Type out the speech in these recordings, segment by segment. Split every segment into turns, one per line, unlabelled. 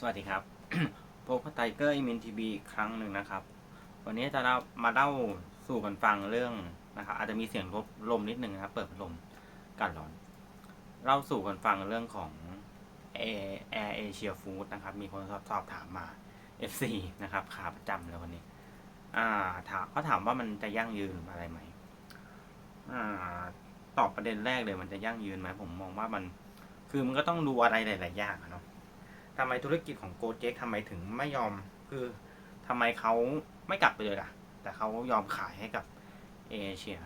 สวัสดีครับโปรไทเกอร์อิมินทีบีอีกครั้งหนึ่งนะครับ วันนี้จะมาเล่าสู่กันฟังเรื่องนะครับอาจจะมีเสียงลบลมนิดหนึ่งนะครับ เปิดพัดลมกันร้อน เล่าสู่กันฟังเรื่องของ Air Asia Food นะครับ มีคนสอบถามมา FC นะครับขาประจำเลยวันนี้ อ่าถามเขาถามว่ามันจะยั่งยืนอะไรไหมอ่าตอบประเด็นแรกเลยมันจะยั่งยืนไหมผมมองว่ามัน คือมันก็ต้องดูอะไรหลาย ๆ อย่างเนาะ ทำไมธุรกิจของโกเจ็กทำไมถึงไม่ยอมคือทำไมเขาไม่กลับไปเลยล่ะ แต่เขายอมขายให้กับเอเชีย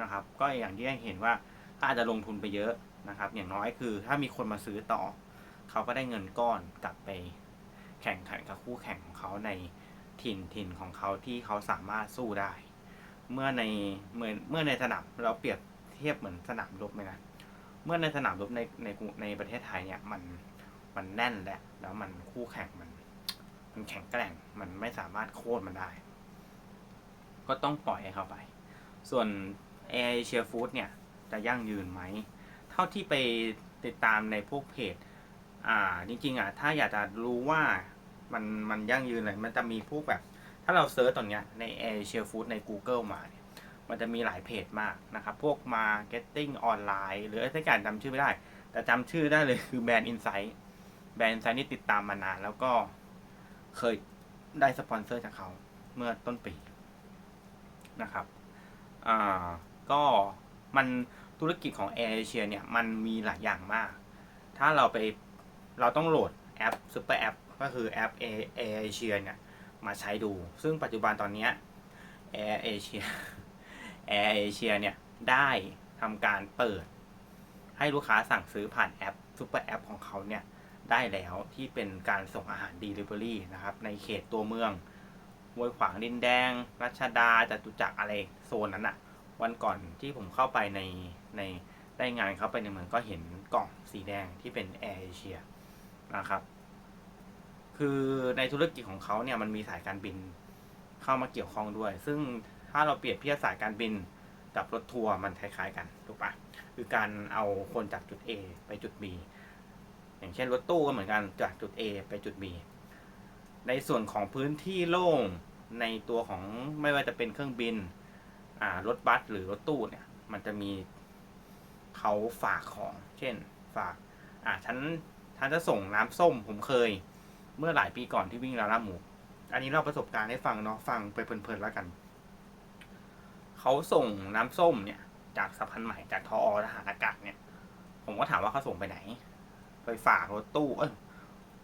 นะครับ ก็อย่างที่เห็นว่าเขาอาจจะลงทุนไปเยอะนะครับ อย่างน้อยคือถ้ามีคนมาซื้อต่อ เขาก็ได้เงินก้อนกลับไป แข่งขันกับคู่แข่งของเขาในถิ่นถิ่นของเขาที่เขาสามารถสู้ได้ เมื่อในเมื่อเมื่อในสนามเราเปรียบเทียบเหมือนสนามรบไหมนะเมื่อในสนามรบในในในประเทศไทยเนี่ยมัน มันแน่นแหละ แล้วมันคู่แข่งมัน มันแข็งแกร่ง มันไม่สามารถโค่นมันได้ ก็ต้องปล่อยให้เขาไป ส่วนเอเชียร์ฟู้ดเนี่ย จะยั่งยืนไหม เท่าที่ไปติดตามในพวกเพจ อ่า จริงๆอะ ถ้าอยากจะรู้ว่ามันมันยั่งยืนเลย มันจะมีพวกแบบ ถ้าเราเซิร์ชตอนเนี้ยในเอเชียร์ฟู้ดใน Google มาเนี่ยมันจะมีหลายเพจมากนะครับ พวก Marketing ออนไลน์หรืออะไรสักอย่างจำชื่อไม่ได้ แต่จำชื่อได้เลยคือแบรนด์ Insight แบรนด์ไซนี่ติดตามมานาน แล้วก็เคยได้สปอนเซอร์จากเขาเมื่อต้นปีนะครับอ่าก็มันธุรกิจของแอร์เอเชียเนี่ย มันมีหลายอย่างมาก ถ้าเราไปเราต้องโหลดแอปซูเปอร์แอปก็คือแอปแอร์เอเชียเนี่ย มาใช้ดู ซึ่งปัจจุบันตอนนี้แอร์เอเชียแอร์เอเชียเนี่ย ได้ทำการเปิด ให้ลูกค้าสั่งซื้อผ่านแอปซูเปอร์แอปของเขาเนี่ย ได้แล้วที่เป็นการส่งอาหาร Delivery นะครับ ในเขตตัวเมืองห้วยขวางดินแดง รัชดาจตุจักรอะไรโซนนั้นอะวันก่อนที่ผมเข้าไปในในได้งานเข้าไปในเมืองก็เห็นกล่องสีแดงที่เป็นแอร์เอเชียนะครับ คือในธุรกิจของเขาเนี่ยมันมีสายการบินเข้ามาเกี่ยวข้องด้วย ซึ่งถ้าเราเปรียบเทียบสายการบินกับรถทัวร์มันคล้ายๆกันถูกปะคือการเอาคนจากจุด A ไปจุด B อย่างเช่นรถตู้ก็เหมือนกันจากจุด A ไปจุด B ในส่วนของพื้นที่โล่งในตัวของไม่ว่าจะเป็นเครื่องบินอ่ารถบัสหรือรถตู้เนี่ย มันจะมีเขาฝากของ เช่น ฝากอ่าฉันฉันจะส่งน้ำส้มผมเคย เมื่อหลายปีก่อนที่วิ่งลาล่าหมู อันนี้เราประสบการณ์ให้ฟังเนาะฟังไปเพลินๆแล้วกัน เขาส่งน้ำส้มเนี่ย จากสะพานใหม่จากทอทหารอากาศเนี่ย ผมก็ถามว่าเขาส่งไปไหน ไปฝากรถตู้ เออ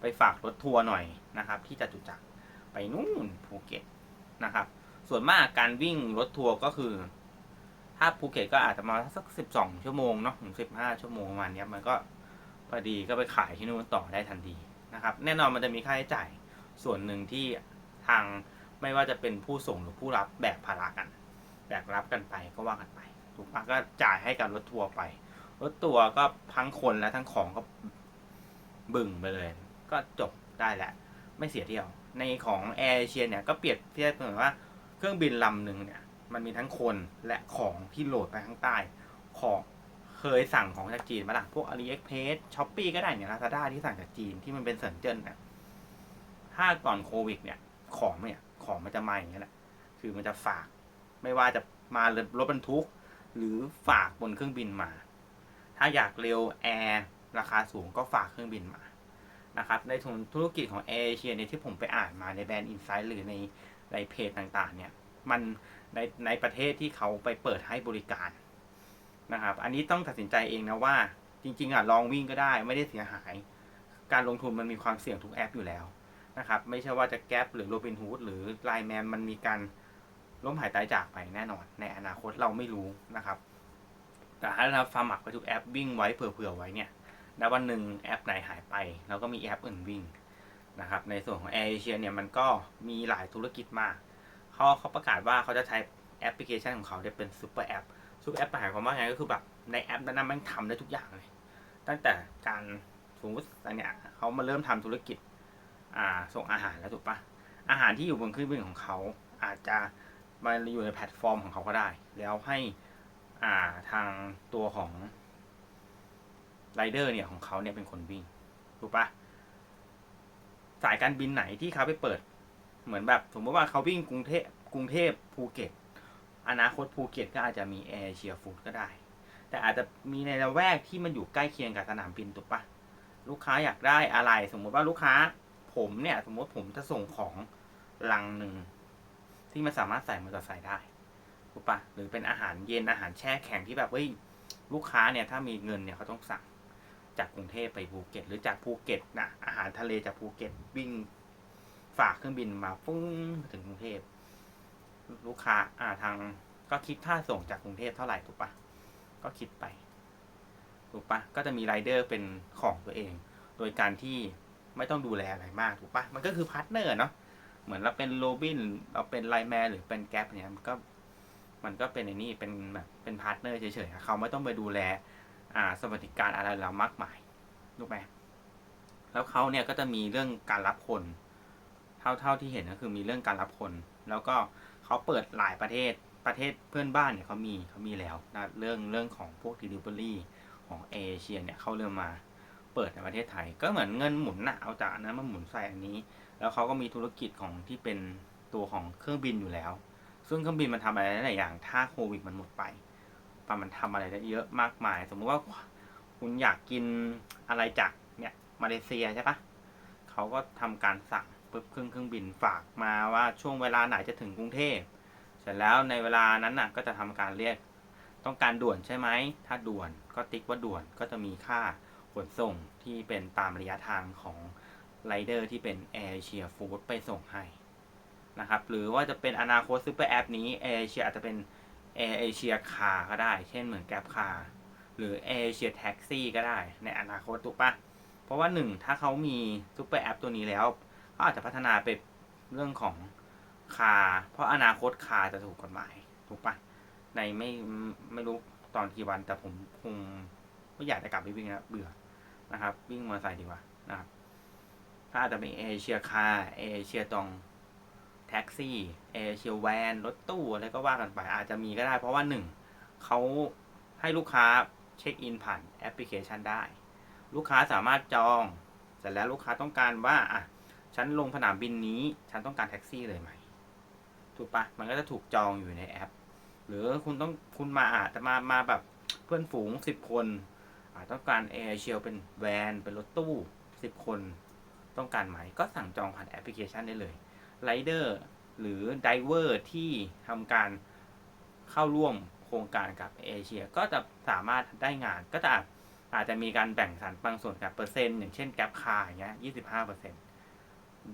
ไปฝากรถทัวร์หน่อยนะครับ ที่จตุจักรไปนู่นภูเก็ตนะครับ ส่วนมากการวิ่งรถทัวร์ก็คือ ถ้าภูเก็ตก็อาจจะมาสักสิบสองชั่วโมงเนาะถึงสิบห้าชั่วโมงประมาณนี้มันก็พอดีก็ไปขายที่นู่นต่อได้ทันทีนะครับ แน่นอนมันจะมีค่าใช้จ่ายส่วนหนึ่งที่ทางไม่ว่าจะเป็นผู้ส่งหรือผู้รับแบกภาระกันแบกรับกันไปก็ว่ากันไป ถูกปะก็จ่ายให้กับรถทัวร์ไป รถตัวร์ก็ทั้งคนและทั้งของก็ บึ่งไปเลย ก็จบได้แหละ ไม่เสียเที่ยว ในของแอร์เอเชียเนี่ยก็เปรียบเทียบเหมือนว่าเครื่องบินลำหนึ่งเนี่ย มันมีทั้งคนและของที่โหลดไปข้างใต้ของเคยสั่งของจากจีนมาละพวก AliExpress Shopee ก็ได้เนี่ย Lazada ที่สั่งจากจีนที่มันเป็นเซินเจิ้นเนี่ยถ้าก่อนโควิด เนี่ย ของเนี่ย ของมันจะมาอย่างเงี้ยแหละ คือมันจะฝาก ไม่ว่าจะมารถบรรทุก หรือฝากบนเครื่องบินมา ถ้าอยากเร็วแอร์ ราคาสูงก็ฝากเครื่องบินมานะครับในธุรกิจของเอเชียเนี่ยที่ผมไปอ่านมาในแบรนด์อินไซต์หรือในในเพจต่างๆ เนี่ยมันในในประเทศที่เขาไปเปิดให้บริการนะครับ อันนี้ต้องตัดสินใจเองนะว่า จริง ๆอะลองวิ่งก็ได้ไม่ได้เสียหาย การลงทุนมันมีความเสี่ยงทุกแอปอยู่แล้วนะครับ ไม่ใช่ว่าจะแก๊ปหรือโรบินฮูดหรือไลแมนมันมีการล้มหายตายจากไปแน่นอน ในอนาคตเราไม่รู้นะครับ แต่ถ้าเราสมัครไปทุกแอปวิ่งไว้เผื่อๆไว้เนี่ย แล้ววันหนึ่งแอปไหนหายไป เราก็มีแอปอื่นวิ่งนะครับในส่วนของแอร์เอเชียเนี่ยมันก็มีหลายธุรกิจมากเขาเขาประกาศว่าเขาจะใช้แอปพลิเคชันของเขาเนี่ยเป็นซูเปอร์แอปซูเปอร์แอปหมายความว่าไงก็คือแบบในแอปนั้นมันทำได้ทุกอย่างเลย ตั้งแต่การสมมติอันเนี้ยเขามาเริ่มทำธุรกิจอ่าส่งอาหารแล้วถูกปะอาหารที่อยู่บนเครื่องบินของเขาอาจจะมาอยู่ในแพลตฟอร์มของเขาก็ได้ แล้วให้อ่าทางตัวของ ไรเดอร์เนี่ยของเขาเนี่ยเป็นคนวิ่งถูกปะสายการบินไหนที่เขาไปเปิด เหมือนแบบสมมติว่าเขาวิ่งกรุงเทพกรุงเทพภูเก็ต อนาคตภูเก็ตก็อาจจะมีแอร์เชียฟูดก็ได้ แต่อาจจะมีในละแวกที่มันอยู่ใกล้เคียงกับสนามบินถูกปะลูกค้าอยากได้อะไร สมมติว่าลูกค้า ผมเนี่ย สมมติผมจะส่งของลังหนึ่งที่มันสามารถใส่มอเตอร์ไซค์ได้ถูกปะหรือเป็นอาหารเย็นอาหารแช่แข็งที่แบบเฮ้ยลูกค้าเนี่ยถ้ามีเงินเนี่ยเขาต้องสั่ง จากกรุงเทพไปภูเก็ต หรือจากภูเก็ตนะอาหารทะเลจากภูเก็ตวิ่งฝากเครื่องบินมาฟุ้งถึงกรุงเทพลูกค้าอ่าทางก็คิดค่าส่งจากกรุงเทพเท่าไหร่ถูกปะก็คิดไปถูกปะก็จะมีไรเดอร์เป็นของตัวเอง โดยการที่ไม่ต้องดูแลอะไรมากถูกปะมันก็คือพาร์ทเนอร์เนาะเหมือนเราเป็นโรบินเราเป็นไลแมนหรือเป็นแก๊ปเนี่ยมันก็มันก็เป็นในนี่เป็นแบบเป็นพาร์ทเนอร์เฉยๆเขาไม่ต้องไปดูแล อ่าสวัสดิการอะไรเรามากมายถูกไหมแล้วเขาเนี่ยก็จะมีเรื่องการรับคน เท่าเท่าที่เห็นก็คือมีเรื่องการรับคน แล้วก็เขาเปิดหลายประเทศประเทศเพื่อนบ้านเนี่ยเขามีเขามีแล้วนะเรื่องเรื่องของพวก delivery ของเอเชียเนี่ยเขาเริ่มมาเปิดในประเทศไทย ก็เหมือนเงินหมุนนะเอาจากอันนั้นมาหมุนใส่อันนี้ แล้วเขาก็มีธุรกิจของที่เป็นตัวของเครื่องบินอยู่แล้ว ซึ่งเครื่องบินมันทำอะไรได้หลายอย่างถ้าโควิดมันหมดไป ปะมันทำอะไรได้เยอะมากมาย สมมุติว่าคุณอยากกินอะไรจากเนี่ยมาเลเซียใช่ปะเขาก็ทำการสั่งปุ๊บเครื่องเครื่องบินฝากมาว่าช่วงเวลาไหนจะถึงกรุงเทพเสร็จแล้วในเวลานั้นน่ะก็จะทำการเรียกต้องการด่วนใช่ไหม ถ้าด่วนก็ติ๊กว่าด่วนก็จะมีค่าขนส่งที่เป็นตามระยะทางของไรเดอร์ที่เป็น Air Asia Food ไปส่งให้นะครับ หรือว่าจะเป็นอนาคตซูเปอร์แอปนี้ Air Asia อาจจะเป็น Air Asia Car ก็ได้ เช่นเหมือน Grab Car หรือ Air Asia Taxi ก็ได้ ในอนาคตถูกปะเพราะว่าหนึ่งถ้าเขามีซูเปอร์แอปตัวนี้แล้วเขาอาจจะพัฒนาไปเรื่องของคาเพราะอนาคตคาจะถูกกฎหมายถูกปะในไม่ไม่รู้ตอนกี่วัน แต่ผมคงไม่อยากจะกลับไปวิ่งแล้วเบื่อนะครับ วิ่งมอเตอร์ไซค์ดีกว่านะครับถ้าอาจจะเป็นเอเชียคาเอเชียตรง แท็กซี่เอเชียแวนรถตู้อะไรก็ว่ากันไปอาจจะมีก็ได้ เพราะว่าหนึ่งเขาให้ลูกค้าเช็คอินผ่านแอปพลิเคชันได้ ลูกค้าสามารถจองเสร็จแล้วลูกค้าต้องการว่าอะฉันลงสนามบินนี้ ฉันต้องการแท็กซี่เลยไหมถูกปะมันก็จะถูกจองอยู่ในแอป หรือคุณต้องคุณมาอาจจะมามาแบบเพื่อนฝูงสิบคนอาจต้องการแอร์เชียวเป็นแวนเป็นรถตู้สิบคนต้องการไหมก็สั่งจองผ่านแอปพลิเคชันได้เลย ไรเดอร์หรือไดเวอร์ที่ทำการเข้าร่วมโครงการกับเอเชีย ก็จะสามารถได้งานก็จะอาจจะมีการแบ่งสรรปันส่วนกับเปอร์เซ็นต์อย่างเช่นแกร็บคาร์อย่างเงี้ยยี่สิบห้าเปอร์เซ็นต์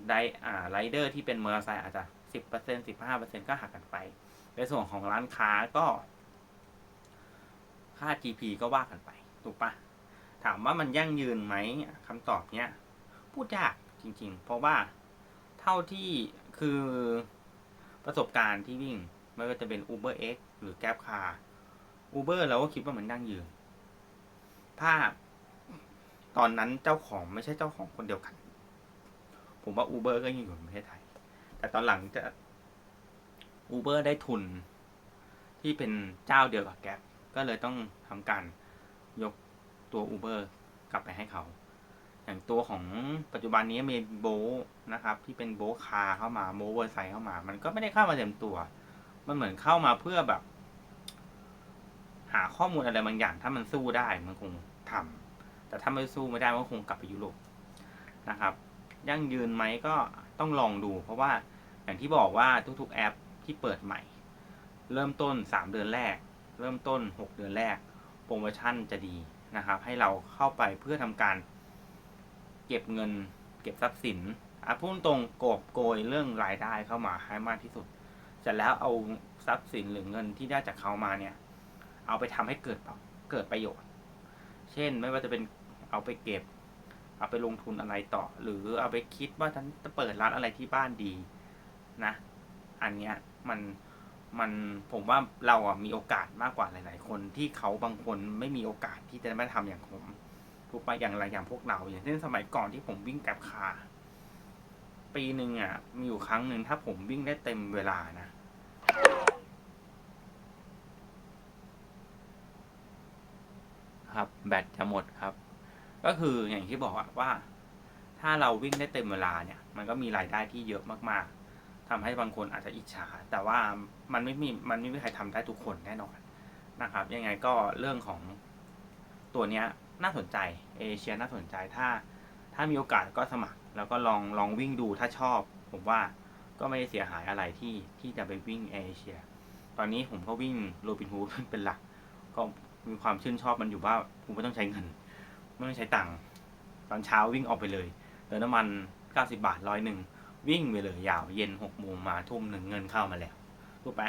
ไดอ่าไรเดอร์ที่เป็นมอเตอร์ไซค์อาจจะสิบเปอร์เซ็นต์สิบห้าเปอร์เซ็นต์ก็หักกันไป ในส่วนของร้านค้าก็ ค่า GP ก็ว่ากันไป ถูกปะถามว่ามันยั่งยืนไหมคำตอบเนี้ยพูดยากจริง ๆ เพราะว่า ท่าที่คือประสบการณ์ที่วิ่งไม่ว่าจะเป็น Uber X หรือ Grab Car Uber เราก็คิดว่ามันยั่งยืนภาพตอนนั้นเจ้าของไม่ใช่เจ้าของคนเดียวกัน ผมว่า Uber ก็ยังอยู่ในประเทศไทย แต่ตอนหลังจะ Uber ได้ทุนที่เป็นเจ้าเดียวกับแก p ก็เลยต้องทำการยกตัว Uber กลับไปให้เขา อย่างตัวของปัจจุบันนี้มีโบนะครับ ที่เป็นโบคาเข้ามาโบเวอร์ไซเข้ามา มันก็ไม่ได้เข้ามาเต็มตัว มันเหมือนเข้ามาเพื่อแบบ หาข้อมูลอะไรบางอย่าง ถ้ามันสู้ได้มันคงทำแต่ถ้าไม่สู้ไม่ได้มันคงกลับไปยุโรปนะครับ ยั่งยืนไหมก็ต้องลองดู เพราะว่าอย่างที่บอกว่าทุกๆแอปที่เปิดใหม่ เริ่มต้น 3 เดือนแรก เริ่มต้น 6 เดือนแรก โปรโมชั่นจะดีนะครับ ให้เราเข้าไปเพื่อทำการ เก็บเงิน เก็บทรัพย์สินอะพูดตรงกอบโกยเรื่องรายได้เข้ามาให้มากที่สุดเสร็จแล้วเอาทรัพย์สินหรือเงินที่ได้จากเขามาเนี่ย เอาไปทำให้เกิดเกิดประโยชน์ เช่นไม่ว่าจะเป็นเอาไปเก็บ เอาไปลงทุนอะไรต่อ หรือเอาไปคิดว่าฉันจะเปิดร้านอะไรที่บ้านดีนะ อันเนี้ยมันมันผมว่าเราอะมีโอกาสมากกว่าหลาย ๆ คนที่เขาบางคนไม่มีโอกาสที่จะมาทำอย่างผม ถูกไปอย่างไรอย่างพวกเรา อย่างเช่นสมัยก่อนที่ผมวิ่งแกร็บคาปีหนึ่งอะ มีอยู่ครั้งหนึ่งถ้าผมวิ่งได้เต็มเวลานะครับแบตจะหมดครับ ก็คืออย่างที่บอกว่า ถ้าเราวิ่งได้เต็มเวลาเนี่ย มันก็มีรายได้ที่เยอะมากๆทำให้บางคนอาจจะอิจฉา แต่ว่ามันไม่มีมันไม่มีใครทำได้ทุกคนแน่นอนนะครับ ยังไงก็เรื่องของตัวเนี้ย น่าสนใจเอเชียน่าสนใจถ้า ถ้ามีโอกาสก็สมัคร แล้วก็ลองลองวิ่งดูถ้าชอบ ผมว่าก็ไม่ได้เสียหายอะไรที่ที่จะไปวิ่งเอเชีย ตอนนี้ผมก็วิ่งโรบินฮูดเป็นหลัก ก็มีความชื่นชอบมันอยู่ว่าผมไม่ต้องใช้เงิน ไม่ต้องใช้ตังค์ตอนเช้าวิ่งออกไปเลยเติมน้ำมัน 90 บาทร้อยหนึ่งวิ่งไปเลยยาวเย็น6โมงมาทุ่มหนึ่งเงินเข้ามาแล้วถูกไหม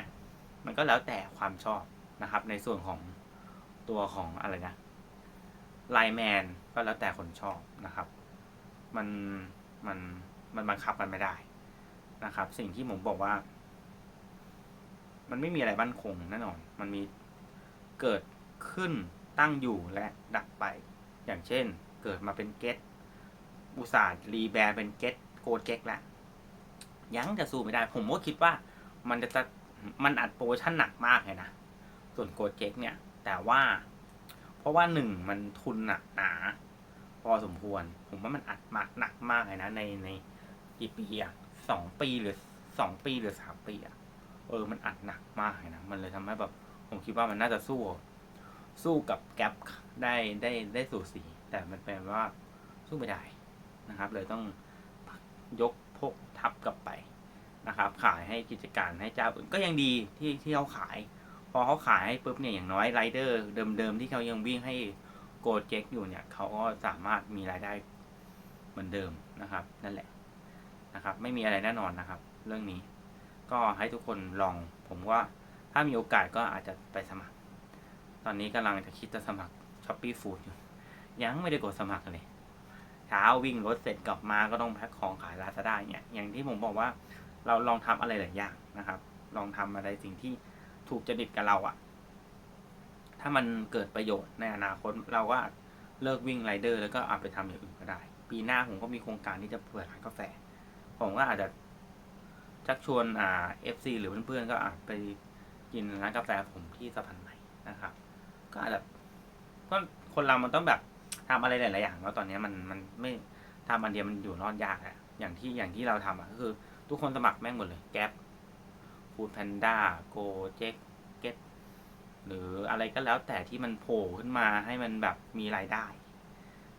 มันก็แล้วแต่ความชอบนะครับ ในส่วนของตัวของอะไรนะ ไลแมนก็แล้วแต่คนชอบนะครับ มันมันมันบังคับกันไม่ได้นะครับ สิ่งที่ผมบอกว่า มันไม่มีอะไรมั่นคงแน่นอน มันมีเกิดขึ้นตั้งอยู่และดับไป อย่างเช่น เกิดมาเป็นเกตอุตสาห์รีแบรนด์เป็นเกตโกดเก็กแล้วยังจะสู้ไม่ได้ ผมก็คิดว่ามันจะจะมันอัดโปรโมชั่นหนักมากเลยนะ ส่วนโกดเก็กเนี่ย แต่ว่า เพราะว่าหนึ่งมันทุนหนักหนา พอสมควร ผมว่ามันอัดมากหนักมากเลยนะในในกี่ปีอะสองปีหรือสองปีหรือสามปีอะเออมันอัดหนักมากเลยนะมันเลยทำให้แบบ ผมคิดว่ามันน่าจะสู้ สู้กับแก๊ปได้ได้ได้สูสี แต่มันเป็นว่าสู้ไม่ได้นะครับ เลยต้องยกพกทับกลับไปนะครับ ขายให้กิจการให้เจ้าอื่นก็ยังดีที่ที่เขาขาย พอเขาขายให้ปุ๊บเนี่ยอย่างน้อยไรเดอร์เดิมๆที่เขายังวิ่งให้โกดเจ็กอยู่เนี่ยเขาก็สามารถมีรายได้เหมือนเดิมนะครับ นั่นแหละนะครับ ไม่มีอะไรแน่นอนนะครับ เรื่องนี้ก็ให้ทุกคนลองผมว่าถ้ามีโอกาสก็อาจจะไปสมัคร ตอนนี้กำลังจะคิดจะสมัครช้อปปี้ฟู้ดอยู่ยังไม่ได้กดสมัครเลยเช้าวิ่งรถเสร็จกลับมาก็ต้องแพ็คของขายลาซาด้าเนี่ยอย่างที่ผมบอกว่าเราลองทำอะไรหลายอย่างนะครับ ลองทำอะไรสิ่งที่ ถูกจริตกับเราอะถ้ามันเกิดประโยชน์ในอนาคตเราก็เลิกวิ่งไรเดอร์ แล้วก็เอาไปทำอย่างอื่นก็ได้ ปีหน้าผมก็มีโครงการที่จะเปิดร้านกาแฟ ผมก็อาจจะชักชวนอ่าเอฟซีหรือเพื่อนๆก็อาจไปกินร้านกาแฟผมที่สะพานใหม่นะครับ ก็อาจจะก็คนเรามันต้องแบบทำอะไรหลายๆอย่างแล้วตอนนี้มันมันไม่ทำอันเดียวมันอยู่รอดยากอะอย่างที่อย่างที่เราทำอะก็คือ ทุกคนสมัครแม่งหมดเลยแก๊ป ฟูดแพนด้าโกเจ็กเก็ตหรืออะไรก็แล้วแต่ที่มันโผล่ขึ้นมาให้มันแบบมีรายได้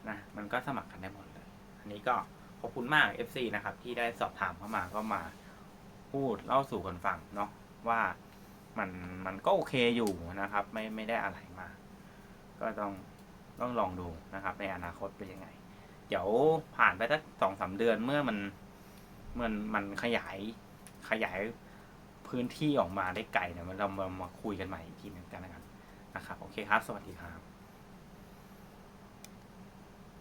นะมันก็สมัครกันได้หมดเลย อันนี้ก็ขอบคุณมาก FC นะครับ ที่ได้สอบถามเข้ามาก็มาพูดเล่าสู่กันฟังเนาะว่ามันมันก็โอเคอยู่นะครับ ไม่ไม่ได้อะไรมา ก็ต้องต้องลองดูนะครับ ในอนาคตเป็นยังไง เดี๋ยวผ่านไปสักสองสามเดือนเมื่อมันเมันมันขยายขยาย พื้นที่ออกมาได้ไกลเนี่ยเรามามาคุยกันใหม่อีกทีหนึงกันนะครับนะครับ โอเคครับ สวัสดีครับ